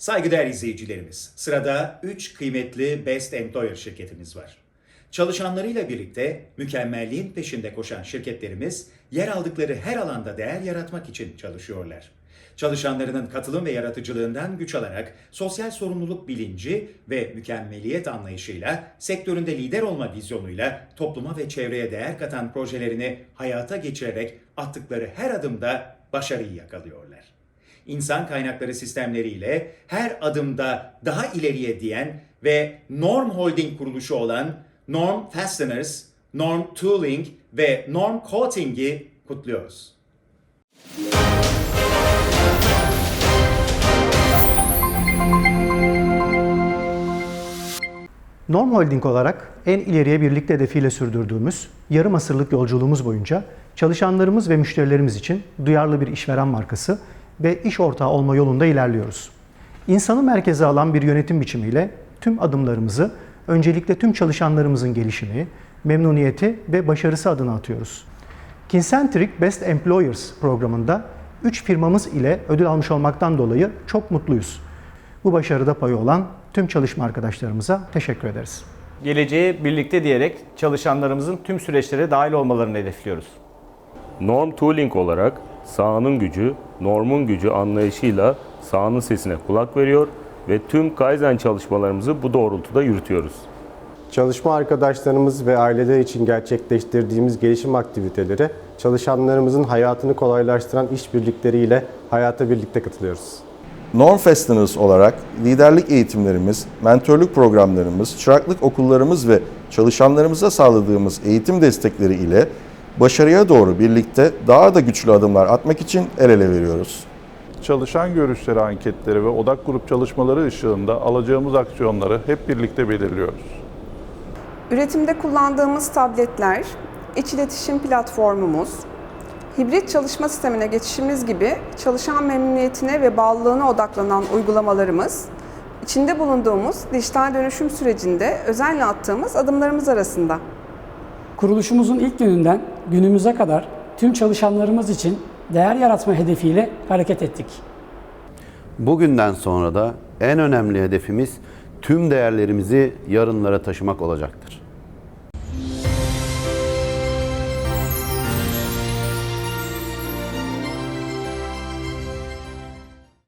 Saygıdeğer izleyicilerimiz, sırada 3 kıymetli Best Employer şirketimiz var. Çalışanlarıyla birlikte mükemmelliğin peşinde koşan şirketlerimiz yer aldıkları her alanda değer yaratmak için çalışıyorlar. Çalışanlarının katılım ve yaratıcılığından güç alarak sosyal sorumluluk bilinci ve mükemmeliyet anlayışıyla sektöründe lider olma vizyonuyla topluma ve çevreye değer katan projelerini hayata geçirerek attıkları her adımda başarıyı yakalıyorlar insan kaynakları sistemleriyle her adımda daha ileriye diyen ve Norm Holding kuruluşu olan Norm Fasteners, Norm Tooling ve Norm Coating'i kutluyoruz. Norm Holding olarak en ileriye birlikte hedefiyle sürdürdüğümüz yarım asırlık yolculuğumuz boyunca çalışanlarımız ve müşterilerimiz için duyarlı bir işveren markası ve iş ortağı olma yolunda ilerliyoruz. İnsanı merkeze alan bir yönetim biçimiyle tüm adımlarımızı öncelikle tüm çalışanlarımızın gelişimi, memnuniyeti ve başarısı adına atıyoruz. Kincentric Best Employers programında 3 firmamız ile ödül almış olmaktan dolayı çok mutluyuz. Bu başarıda payı olan tüm çalışma arkadaşlarımıza teşekkür ederiz. Geleceğe birlikte diyerek çalışanlarımızın tüm süreçlere dahil olmalarını hedefliyoruz. Norm Tooling olarak sahanın gücü, normun gücü anlayışıyla sahanın sesine kulak veriyor ve tüm Kaizen çalışmalarımızı bu doğrultuda yürütüyoruz. Çalışma arkadaşlarımız ve aileler için gerçekleştirdiğimiz gelişim aktiviteleri çalışanlarımızın hayatını kolaylaştıran işbirlikleriyle hayata birlikte katılıyoruz. Norm Fasteners olarak liderlik eğitimlerimiz, mentörlük programlarımız, çıraklık okullarımız ve çalışanlarımıza sağladığımız eğitim destekleri ile başarıya doğru birlikte daha da güçlü adımlar atmak için el ele veriyoruz. Çalışan görüşleri anketleri ve odak grup çalışmaları ışığında alacağımız aksiyonları hep birlikte belirliyoruz. Üretimde kullandığımız tabletler, iç iletişim platformumuz, hibrit çalışma sistemine geçişimiz gibi çalışan memnuniyetine ve bağlılığına odaklanan uygulamalarımız, içinde bulunduğumuz dijital dönüşüm sürecinde özenle attığımız adımlarımız arasında. Kuruluşumuzun ilk gününden günümüze kadar tüm çalışanlarımız için değer yaratma hedefiyle hareket ettik. Bugünden sonra da en önemli hedefimiz tüm değerlerimizi yarınlara taşımak olacaktır.